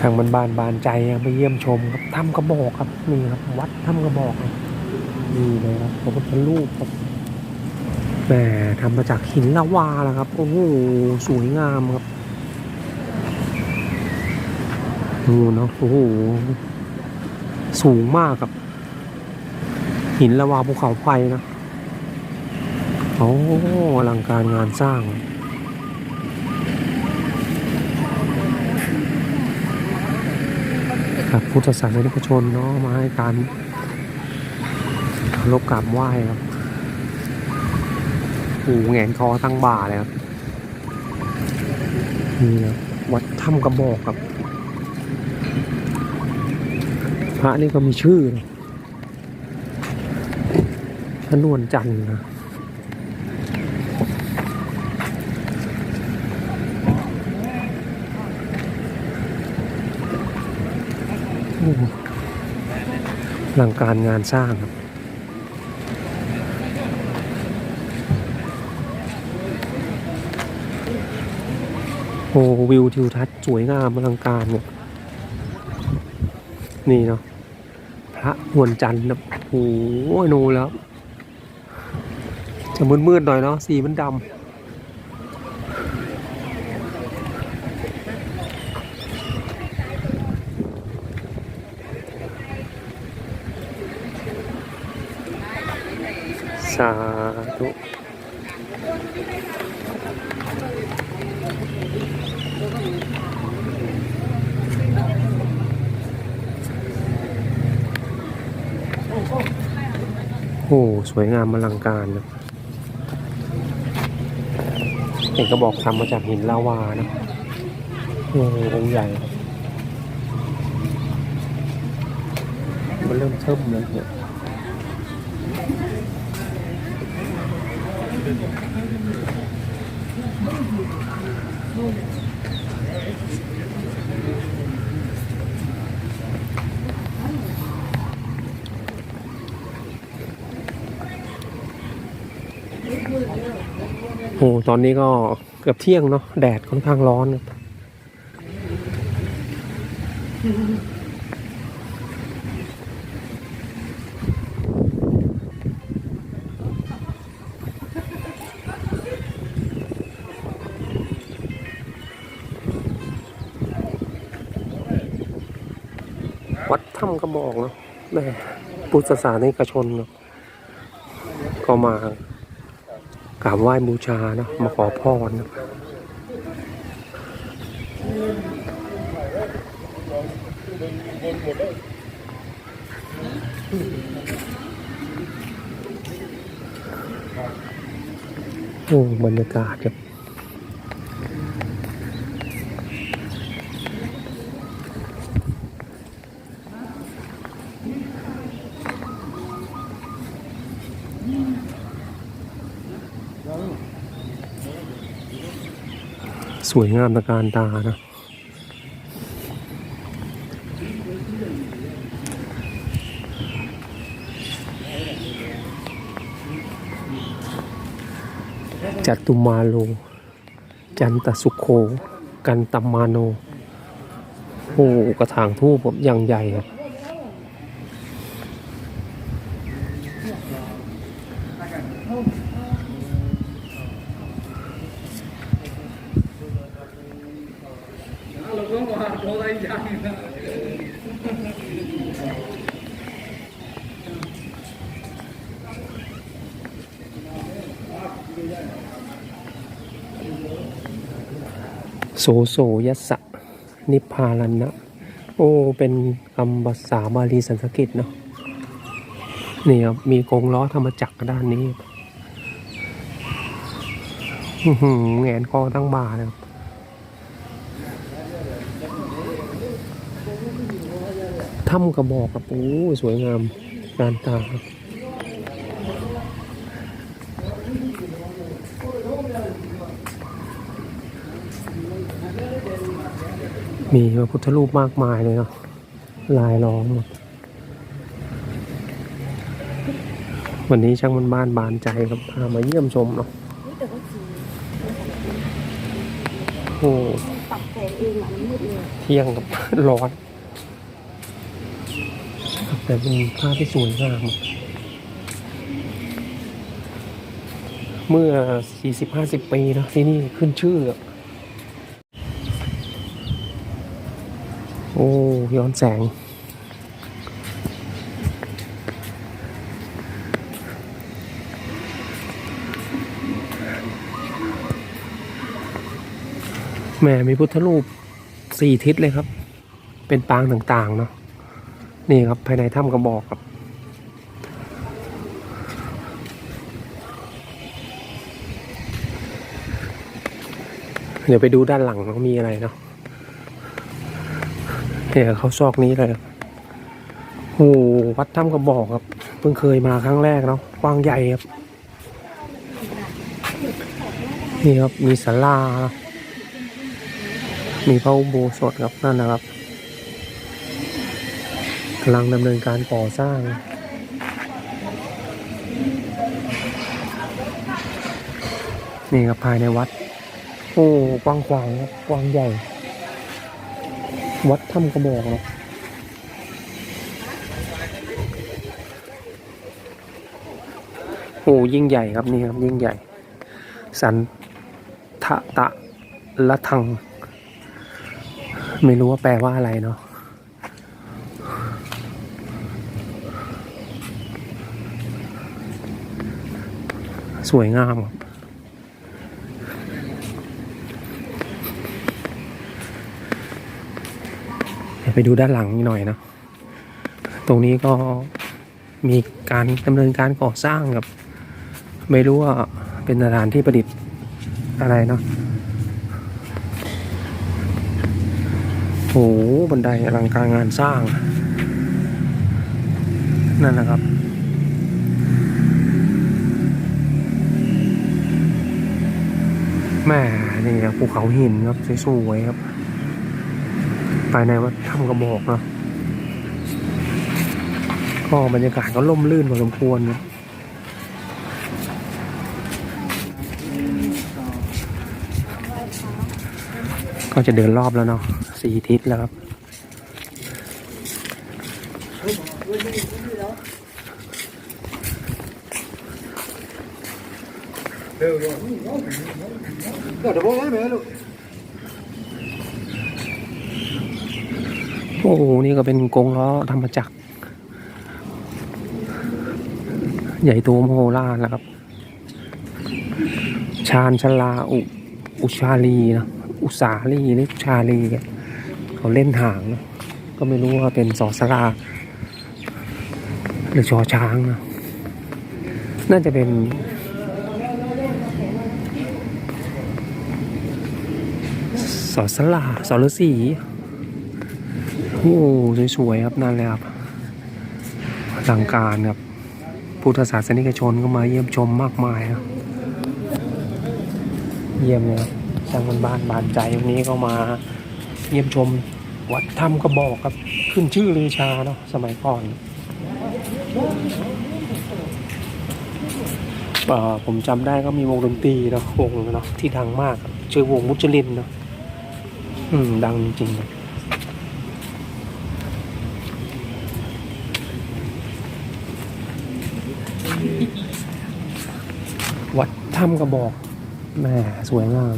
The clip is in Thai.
ทางบานบานบานใจไปเยี่ยมชมครับถ้ำกระบอกครับนี่ครับ วัดถ้ำกระบอกนี่เลยครับพระพุทธรูปครับแหมทำมาจากหินละวาแล้วครับ โอ้โหสวยงามครับดูเนาะโอ้โหสูงมากครับ หินละวาภูเขาไฟนะโอ้อลังการงานสร้าง ครับพุทธศาสนิกชนเนาะมาให้การรพกราบไหว้ครับหูแงนคอตั้งบ่าเลยครับนี่ครับวัดถ้ำกระบอกครับ พระนี่ก็มีชื่อนะพระนวลจันทร์นะโอ้โหอลังการงานสร้างครับโอ้วิวทิวทัศน์สวยงามอลังการเนี่ยนี่เนาะพระนวลจันทร์นะโอ้โหนูแล้ว จะมืดๆหน่อยเนาะสีมันดำาธุโอ้สวยงามอลังการนะเห็นก็บอกทำมาจากหินลาวานะโอ้องค์ใหญ่ มันเริ่มเทิมแล้วเนี่ย โอ้ตอนนี้ก็เกือบเที่ยงเนาะแดดค่อนข้างร้อนครับ กระบอกเนาะแม่พุทธศาสนิกชนเนาะก็มากราบไหว้บูชาเนอะมาขอพรนะโอ้บรรยากาศครับ สวยงามตะการตานะจัตุมาโล จันตสุโค กันตมมาโน โอ้กระถางทูบแบบอย่างใหญ่ครับ โสโสยสสะ นิพพาลันนะ โอ้ เป็นคำภาษาบาลีสันสกฤตเนาะนี่ครับ มีกรงล้อธรรมจักรด้านนี้อื้อหือแงนคอตั้งบ่าเลยครับ ถ้ำกระบอกกับโอ้สวยงามการตาครับมีพระพุทธรูปมากมายเลยเนาะลายล้อมหมดวันนี้ช่างมันบ้านบานใจครับพามาเยี่ยมชมเนาะนี่แต่ก็คือโอ้ปรับโกงเองอะมันมืดเลยเที่ยงกับร้อนครับ แต่เป็นภาพที่สวยงาม เมื่อ 40-50 ปีเนะที่นี่ขึ้นชื่อ โอ้ ย้อนแสง แหม่มีพุทธรูปสี่ทิศเลยครับ เป็นปางต่าง ๆ เนาะ นี่ครับภายในถ้ำกระบอกครับ เดี๋ยวไปดูด้านหลังว่ามีอะไรเนาะเนี่ยเขาซอกนี้เลยโอ้วัดถ้ำกระบอกครับ เพิ่งเคยมาครั้งแรกเนาะกว้างใหญ่ครับ นี่ครับมีศาลา มีพระอุโบสถครับนั่นนะครับ กำลังดำเนินการก่อสร้าง นี่ครับภายในวัด โอ้กว้างขวางครับกว้างใหญ่ วัดถ้ำกระบอกนะโอ้ยิ่งใหญ่ครับนี่ครับ ยิ่งใหญ่ สันทะตะละทัง ไม่รู้ว่าแปลว่าอะไรเนาะ สวยงามครับเดี๋ยวไปดูด้านหลังนิดหน่อยนะ ตรงนี้ก็มีการดำเนินการก่อสร้างกับ ไม่รู้ว่าเป็นสถานที่ประดิษฐ์อะไรเนาะโอ้โหบันไดอลังการงานสร้าง นั่นนะครับ แม่นี่ครับภูเขาหินครับสวยๆครับภายในวัดถ้ำกระบอกเนาะก็บรรยากาศก็ล่มลื่นพอสมควรนะก็จะเดินรอบแล้วเนาะสี่ทิศแล้วครับ โอ้โห นี่ก็เป็นกงล้อธรรมจักร ใหญ่โตมโหฬารแล้วครับ ชาญชลาอุอุชาลีนะ อุสาลีหรือชาลีเขาเล่นหางนะก็ไม่รู้ว่าเป็นสอสลาหรือชอช้างนะ น่าจะเป็น สอสลาสอฤาษีโอ้สวยๆครับนั่นเลยครับอลังการครับพุทธศาสนิกชนก็มาเยี่ยมชมมากมายครับเยี่ยมเลยครับช่างบ้านบานใจวันนี้ก็มาเยี่ยมชมวัดถ้ำกระบอกครับ ขึ้นชื่อลือชาเนาะสมัยก่อนอผมจำได้ก็มีวงดนตรีเนาะวงเนาะที่ดังมาก ชื่อวงมุจลินเนาะ อืม ดังจริงเลยวัดถ้ำกระบอกแม่สวยงาม